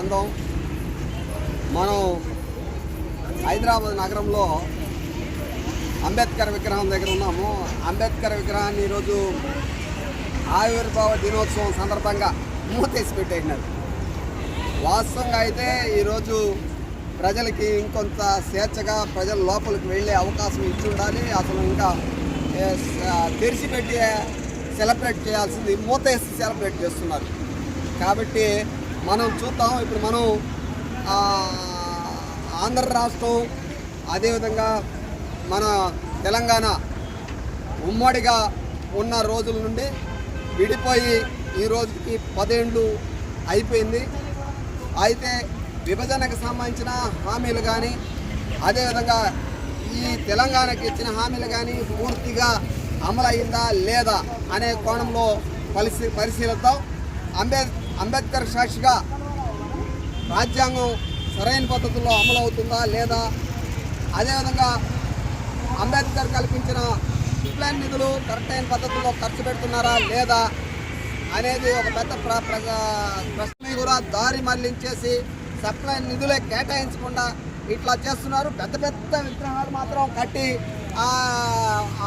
అందం మనం హైదరాబాద్ నగరంలో అంబేద్కర్ విగ్రహం దగ్గర ఉన్నాము. అంబేద్కర్ విగ్రహాన్ని ఈరోజు ఆవిర్భావ దినోత్సవం సందర్భంగా మూతేసి పెట్టేసినారు. వాస్తవంగా అయితే ఈరోజు ప్రజలకి ఇంకొంత స్వేచ్ఛగా ప్రజల లోపలికి వెళ్ళే అవకాశం ఇచ్చి ఉండాలి. అసలు ఇంకా తెరిచిపెట్టి సెలబ్రేట్ చేయాల్సింది మూతేసి సెలబ్రేట్ చేస్తున్నారు. కాబట్టి మనం చూద్దాం. ఇప్పుడు మనం ఆంధ్ర రాష్ట్రం అదేవిధంగా మన తెలంగాణ ఉమ్మడిగా ఉన్న రోజుల నుండి విడిపోయి ఈ రోజుకి పదేళ్ళు అయిపోయింది. అయితే విభజనకు సంబంధించిన హామీలు కానీ అదేవిధంగా ఈ తెలంగాణకి ఇచ్చిన హామీలు కానీ పూర్తిగా అమలైందా లేదా అనే కోణంలో పరిశీ పరిశీలిద్దాం. అంబేద్కర్ అంబేద్కర్ సాక్షిగా రాజ్యాంగం సరైన పద్ధతుల్లో అమలవుతుందా లేదా? అదేవిధంగా అంబేద్కర్ కల్పించిన ప్లాన్ నిధులు కరెక్ట్ అయిన పద్ధతుల్లో ఖర్చు పెడుతున్నారా లేదా అనేది ఒక పెద్ద ప్ర- ప్రశ్న కూడా దారి మళ్ళించేసి సప్లై నిధులే కేటాయించకుండా ఇట్లా చేస్తున్నారు. పెద్ద పెద్ద విగ్రహాలు మాత్రం కట్టి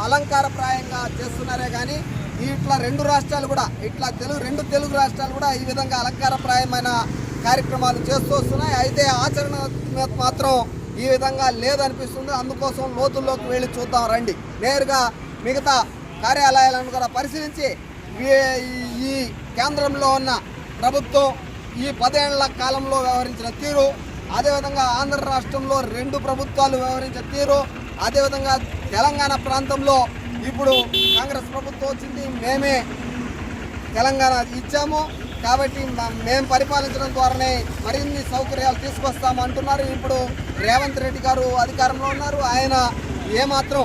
అలంకారప్రాయంగా చేస్తున్నారే కానీ ఇట్లా రెండు రాష్ట్రాలు కూడా ఇట్లా తెలుగు రెండు తెలుగు రాష్ట్రాలు కూడా ఈ విధంగా అలంకారప్రాయమైన కార్యక్రమాలు చేస్తూ వస్తున్నాయి. అయితే ఆచరణ మాత్రం ఈ విధంగా లేదనిపిస్తుంది. అందుకోసం లోతుల్లోకి వెళ్ళి చూద్దాం రండి. నేరుగా మిగతా కార్యాలయాలను కూడా పరిశీలించి ఈ- ఈ కేంద్రంలో ఉన్న ప్రభుత్వం ఈ పదేళ్ళ కాలంలో వ్యవహరించిన తీరు అదేవిధంగా ఆంధ్ర రాష్ట్రంలో రెండు ప్రభుత్వాలు వ్యవహరించిన తీరు అదేవిధంగా తెలంగాణ ప్రాంతంలో ఇప్పుడు కాంగ్రెస్ ప్రభుత్వం వచ్చింది మేమే తెలంగాణ ఇచ్చాము. కాబట్టి మేము పరిపాలించడం ద్వారానే మరిన్ని సౌకర్యాలు తీసుకొస్తాము అంటున్నారు. ఇప్పుడు రేవంత్ రెడ్డి గారు అధికారంలో ఉన్నారు. ఆయన ఏమాత్రం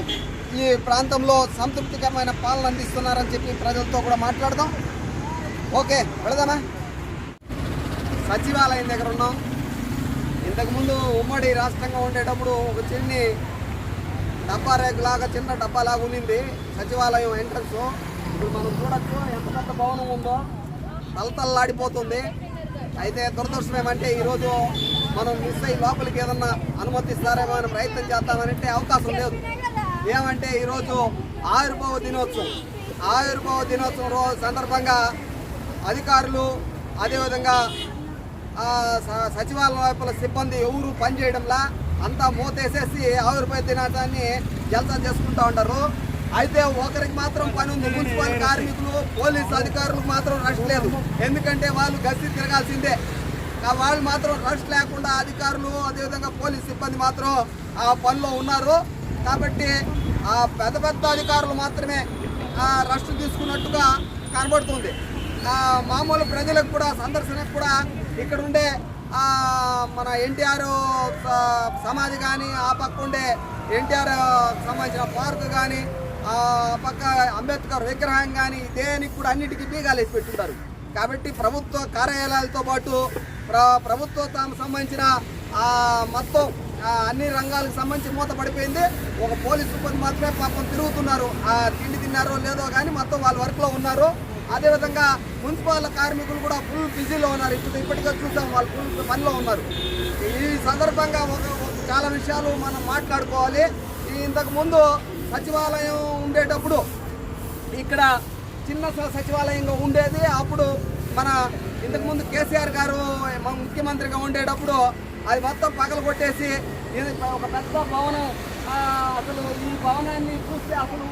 ఈ ప్రాంతంలో సంతృప్తికరమైన పాలన అందిస్తున్నారని చెప్పి ప్రజలతో కూడా మాట్లాడదాం. ఓకే వెళదామా? సచివాలయం దగ్గర ఉన్నాం. ఇంతకుముందు ఉమ్మడి రాష్ట్రంగా ఉండేటప్పుడు ఒక చిన్ని డబ్బా రేకు లాగా చిన్న డబ్బా లాగా ఉండింది. సచివాలయం ఎంట్రన్స్ ఇప్పుడు మనం చూడొచ్చు ఎంత పెద్ద భవనం ఉందో. తలతల్లాడిపోతుంది. అయితే దురదృష్టం ఏమంటే ఈరోజు మనం మిస్ అయ్యి లోపలికి ఏదన్నా అనుమతిస్తారేమో అని ప్రయత్నం చేద్దామనంటే అవకాశం లేదు. ఏమంటే ఈరోజు ఆయుర్భవ దినోత్సవం. ఆయుర్భవ దినోత్సవం రోజు సందర్భంగా అధికారులు అదేవిధంగా స- సచివాలయం వైపుల సిబ్బంది ఎవరు పనిచేయడంలా అంతా మూతేసేసి ఆవిరిపై తినటాన్ని జలసం చేసుకుంటా ఉంటారు. అయితే ఒకరికి మాత్రం పని ఉంది. మున్సిపల్ కార్మికులు పోలీస్ అధికారులకు మాత్రం రష్ లేదు. ఎందుకంటే వాళ్ళు గస్తీ తిరగాల్సిందే. వాళ్ళు మాత్రం రష్ లేకుండా అధికారులు అదేవిధంగా పోలీస్ సిబ్బంది మాత్రం ఆ పనిలో ఉన్నారు. కాబట్టి ఆ పెద్ద పెద్ద అధికారులు మాత్రమే ఆ రష్ తీసుకున్నట్టుగా కనబడుతుంది. మామూలు ప్రజలకు కూడా సందర్శనకు కూడా ఇక్కడ ఉండే మన ఎన్టీఆర్ సమాధి కానీ ఆ పక్క ఉండే ఎన్టీఆర్ సంబంధించిన పార్క్ కానీ ఆ పక్క అంబేద్కర్ విగ్రహం కానీ దేనికి కూడా అన్నిటికీ బీగాలు వేసి పెట్టుంటారు కాబట్టి ప్రభుత్వ కార్యాలయాలతో పాటు ప్ర ప్రభుత్వ తాము సంబంధించిన మొత్తం అన్ని రంగాలకు సంబంధించి మూత పడిపోయింది ఒక పోలీస్ సిబ్బంది మాత్రమే పాపం తిరుగుతున్నారు. ఆ తిండి తిన్నారో లేదో కానీ మొత్తం వాళ్ళ వర్క్లో ఉన్నారు. అదేవిధంగా మున్సిపల్ కార్మికులు కూడా ఫుల్ బిజీలో ఉన్నారు. ఇప్పుడు ఇప్పటికే చూసాం వాళ్ళు ఫుల్ పనిలో ఉన్నారు. ఈ సందర్భంగా ఒక చాలా విషయాలు మనం మాట్లాడుకోవాలి. ఇంతకుముందు ఇంతకు ముందు సచివాలయం ఉండేటప్పుడు ఇక్కడ చిన్న సచివాలయంగా ఉండేది. అప్పుడు మన ఇంతకుముందు కేసీఆర్ గారు ముఖ్యమంత్రిగా ఉండేటప్పుడు అది మొత్తం పగల కొట్టేసి ఒక పెద్ద భవనం. అసలు ఈ భవనాన్ని చూస్తే అసలు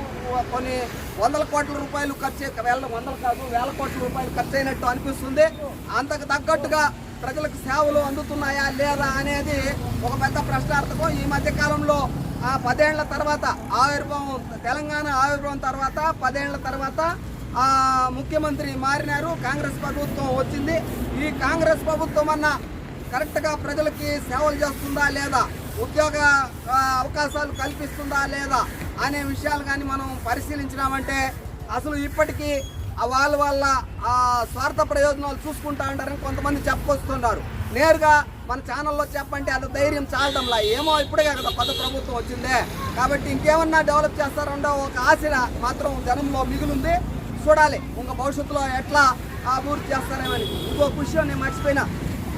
కొన్ని వందల కోట్ల రూపాయలు ఖర్చు వేల వందలు కాదు వేల కోట్ల రూపాయలు ఖర్చు అయినట్టు అనిపిస్తుంది. అంతకు తగ్గట్టుగా ప్రజలకు సేవలు అందుతున్నాయా లేదా అనేది ఒక పెద్ద ప్రశ్నార్థకం. ఈ మధ్య కాలంలో ఆ పదేళ్ళ తర్వాత ఆవిర్భావం తెలంగాణ ఆవిర్భావం తర్వాత పదేళ్ళ తర్వాత ఆ ముఖ్యమంత్రి మారినారు కాంగ్రెస్ ప్రభుత్వం వచ్చింది. ఈ కాంగ్రెస్ ప్రభుత్వం అన్న కరెక్ట్గా ప్రజలకి సేవలు చేస్తుందా లేదా ఉద్యోగ అవకాశాలు కల్పిస్తుందా లేదా అనే విషయాలు కానీ మనం పరిశీలించినామంటే అసలు ఇప్పటికీ ఆ వాళ్ళ వాళ్ళ స్వార్థ ప్రయోజనాలు చూసుకుంటా ఉంటారని కొంతమంది చెప్పుకొస్తున్నారు. నేరుగా మన ఛానల్లో చెప్పంటే అది ధైర్యం చాలడంలా. ఏమో ఇప్పుడే కదా కొత్త ప్రభుత్వం వచ్చిందే. కాబట్టి ఇంకేమన్నా డెవలప్ చేస్తారన్న ఒక ఆశ మాత్రం జనంలో మిగులుంది. చూడాలి. ఇంకా భవిష్యత్తులో ఎట్లా అభివృద్ధి చేస్తారేమని ఇంకో విషయం నేను మర్చిపోయినా.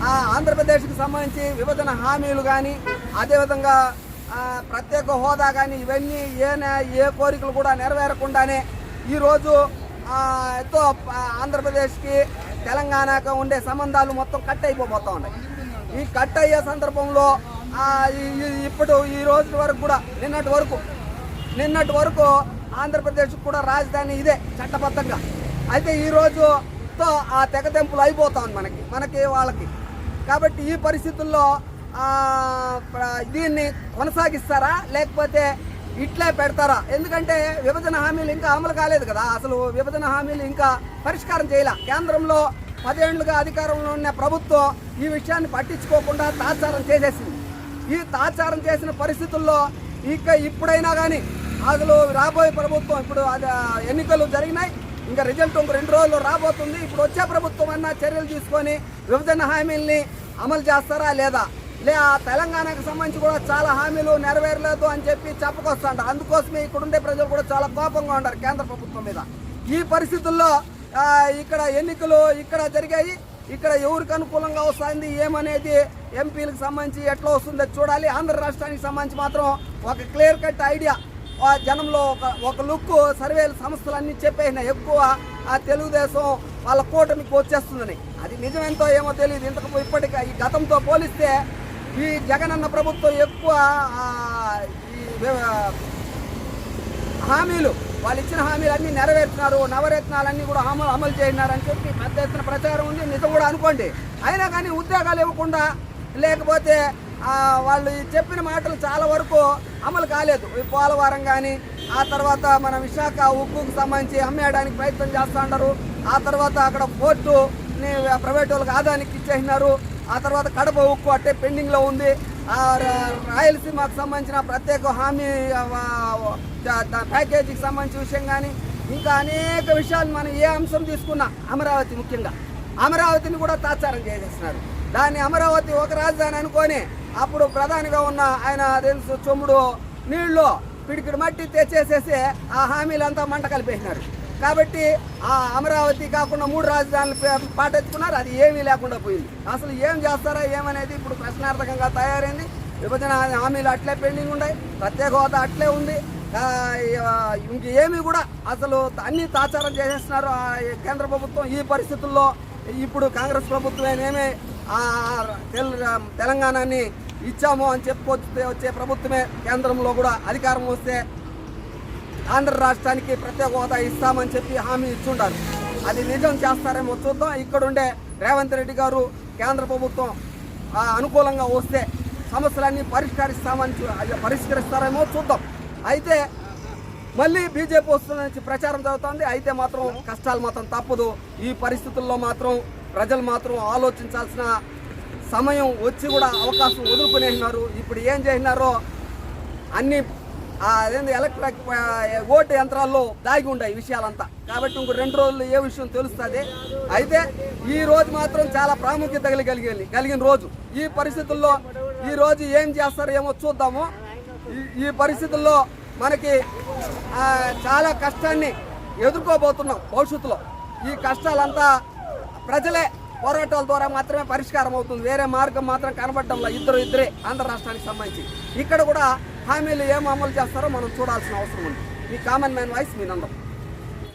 ఆంధ్రప్రదేశ్కి సంబంధించి విభజన హామీలు కానీ అదేవిధంగా ప్రత్యేక హోదా కానీ ఇవన్నీ ఏ ఏ కోరికలు కూడా నెరవేరకుండానే ఈరోజు ఎంతో ఆంధ్రప్రదేశ్కి తెలంగాణకు ఉండే సంబంధాలు మొత్తం కట్ అయిపోబోతూ ఉన్నాయి. ఈ కట్ అయ్యే సందర్భంలో ఇప్పుడు ఈ రోజు వరకు కూడా నిన్నటి వరకు నిన్నటి వరకు ఆంధ్రప్రదేశ్ కూడా రాజధాని ఇదే చట్టబద్ధంగా. అయితే ఈరోజుతో ఆ తెగతెంపులు అయిపోతా ఉంది మనకి మనకి వాళ్ళకి. కాబట్టి ఈ పరిస్థితుల్లో దీన్ని కొనసాగిస్తారా? లేకపోతే ఇట్లే పెడతారా? ఎందుకంటే విభజన హామీలు ఇంకా అమలు కాలేదు కదా. అసలు విభజన హామీలు ఇంకా పరిష్కారం చేయాల. కేంద్రంలో పదేళ్ళుగా అధికారంలో ఉన్న ప్రభుత్వం ఈ విషయాన్ని పట్టించుకోకుండా తాత్సారం చేసేసింది. ఈ తాత్సారం చేసిన పరిస్థితుల్లో ఇక ఇప్పుడైనా కానీ అసలు రాబోయే ప్రభుత్వం ఇప్పుడు అది ఎన్నికలు జరిగినాయి. ఇంకా రిజల్ట్ ఇంకో రెండు రోజులు రాబోతుంది. ఇప్పుడు వచ్చే ప్రభుత్వం అన్న చర్యలు తీసుకొని విభజన హామీల్ని అమలు చేస్తారా లేదా? లే ఆ తెలంగాణకు సంబంధించి కూడా చాలా హామీలు నెరవేరలేదు అని చెప్పి చెప్పుకొస్తాంట. అందుకోసమే ఇక్కడ ఉండే ప్రజలు కూడా చాలా కోపంగా ఉన్నారు కేంద్ర ప్రభుత్వం మీద. ఈ పరిస్థితుల్లో ఇక్కడ ఎన్నికలు ఇక్కడ జరిగాయి. ఇక్కడ ఎవరికి అనుకూలంగా వస్తుంది ఏమనేది ఎంపీలకు సంబంధించి ఎట్లా వస్తుందో చూడాలి. ఆంధ్ర రాష్ట్రానికి సంబంధించి మాత్రం ఒక క్లియర్ కట్ ఐడియా. జనంలో ఒక ఒక లుక్ సర్వేలు సంస్థలు అన్ని ఎక్కువ ఆ తెలుగుదేశం వాళ్ళ కూటమికి వచ్చేస్తుందని. అది నిజమేంతో ఏమో తెలియదు. ఇంతకు ఇప్పటికి ఈ గతంతో పోలిస్తే ఈ జగనన్న ప్రభుత్వం ఎక్కువ ఈ హామీలు వాళ్ళు ఇచ్చిన హామీలు అన్నీ నెరవేర్చినారు నవరత్నాలన్నీ కూడా అమలు అమలు చేయనారని చెప్పి పెద్ద ఎత్తున ప్రచారం ఉంది. నిజం కూడా అనుకోండి. అయినా కానీ ఉద్యోగాలు ఇవ్వకుండా లేకపోతే వాళ్ళు చెప్పిన మాటలు చాలా వరకు అమలు కాలేదు. ఈ పోలవరం కానీ ఆ తర్వాత మన విశాఖ ఉక్కుకు సంబంధించి అమ్మేయడానికి ప్రయత్నం చేస్తూ ఆ తర్వాత అక్కడ పోర్టు ప్రైవేట్ వాళ్ళకి ఆదాయానికి ఇచ్చేసినారు. ఆ తర్వాత కడప ఉక్కు అట్టే పెండింగ్లో ఉంది. ఆ రాయలసీమకు సంబంధించిన ప్రత్యేక హామీ ప్యాకేజీకి సంబంధించిన విషయం కానీ ఇంకా అనేక విషయాలు మనం ఏ అంశం తీసుకున్నా అమరావతి ముఖ్యంగా. అమరావతిని కూడా తాత్సారం చేసేస్తున్నారు దాన్ని అమరావతి ఒక రాజధాని అనుకొని అప్పుడు ప్రధానిగా ఉన్న ఆయన తెలుసు చొమ్ముడు నీళ్ళు పిడికిడి మట్టి తెచ్చేసేసి ఆ హామీలంతా మంట కలిపేసినారు. కాబట్టి ఆ అమరావతి కాకుండా మూడు రాజధానులు పాటించుకున్నారు పాటెత్తుకున్నారు. అది ఏమీ లేకుండా పోయింది. అసలు ఏం చేస్తారా ఏమనేది ఇప్పుడు ప్రశ్నార్థకంగా తయారైంది. విభజన హామీలు అట్లే పెండింగ్ ఉన్నాయి. ప్రత్యేక హోదా అట్లే ఉంది. ఇంకేమీ కూడా అసలు అన్ని తాచారం చేసేస్తున్నారు. కేంద్ర ప్రభుత్వం ఈ పరిస్థితుల్లో ఇప్పుడు కాంగ్రెస్ ప్రభుత్వం ఏమేమి తెలంగాణని ఇచ్చాము అని చెప్పుకొచ్చే వచ్చే ప్రభుత్వమే కేంద్రంలో కూడా అధికారం వస్తే ఆంధ్ర రాష్ట్రానికి ప్రత్యేక హోదా ఇస్తామని చెప్పి హామీ ఇచ్చుండారు. అది నిజం చేస్తారేమో చూద్దాం. ఇక్కడ ఉండే రేవంత్ రెడ్డి గారు కేంద్ర ప్రభుత్వం అనుకూలంగా వస్తే సమస్యలన్నీ పరిష్కరిస్తామని అది పరిష్కరిస్తారేమో చూద్దాం. అయితే మళ్ళీ బీజేపీ వస్తుందని ప్రచారం జరుగుతుంది. అయితే మాత్రం కష్టాలు మాత్రం తప్పదు. ఈ పరిస్థితుల్లో మాత్రం ప్రజలు మాత్రం ఆలోచించాల్సిన సమయం వచ్చి కూడా అవకాశం వదులుకునేసినారు. ఇప్పుడు ఏం చేసినారో అన్ని అదేంటి అదేంది ఎలక్ట్రిక్ ఓటు యంత్రాల్లో దాగి ఉంటాయి విషయాలంతా. కాబట్టి ఇంకో రెండు రోజులు ఏ విషయం తెలుస్తుంది? అయితే ఈ రోజు మాత్రం చాలా ప్రాముఖ్యత కలిగి కలిగిన రోజు. ఈ పరిస్థితుల్లో ఈ రోజు ఏం చేస్తారో ఏమో చూద్దాము. ఈ- పరిస్థితుల్లో మనకి చాలా కష్టాన్ని ఎదుర్కోబోతున్నాం భవిష్యత్తులో. ఈ కష్టాలంతా ప్రజలే పోరాటాల ద్వారా మాత్రమే పరిష్కారం అవుతుంది. వేరే మార్గం మాత్రం కనబడటంలో ఇద్దరు ఇద్దరే ఆంధ్ర రాష్ట్రానికి సంబంధించి. ఇక్కడ కూడా హామీలు ఏం అమలు చేస్తారో మనం చూడాల్సిన అవసరం ఉంది. మీ కామన్ మ్యాన్ వాయిస్ మీ నందం.